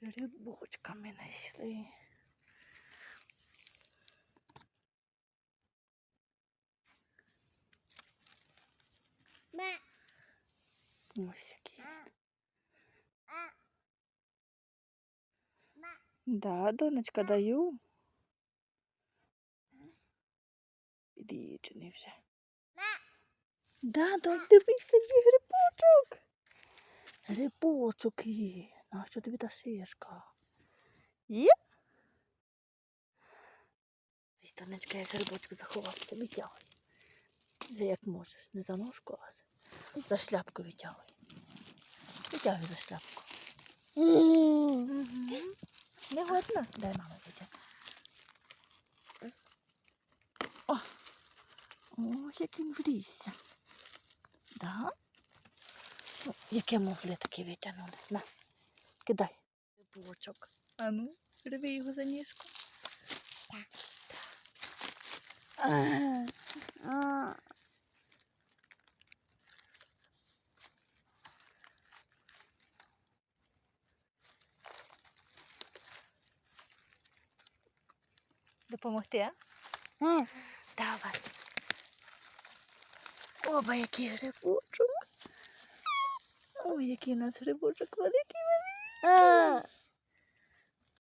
Грибочками знайшли. Ось. Бе. Да, донечка, даю. Під'їджений вже. Да, донь, дивись, який грибочок. Грибочок є. Нащо тобі та шишка? Є? Ось, донечка, як грибочок заховався, витягуй. Вже як можеш, не за ножку, а за- шляпку витягуй. Витягуй за шляпку. Не годно? Дай мама витягне. О, о, як він влізся. Да? Ну, яке могли таке витягнули? На, кидай. Рибочок. А ну, рви його за ніжку. Так. А. Допомогти, а? Е. Давай. Оба, який грибочок. Ой, який у нас грибочок великий великий.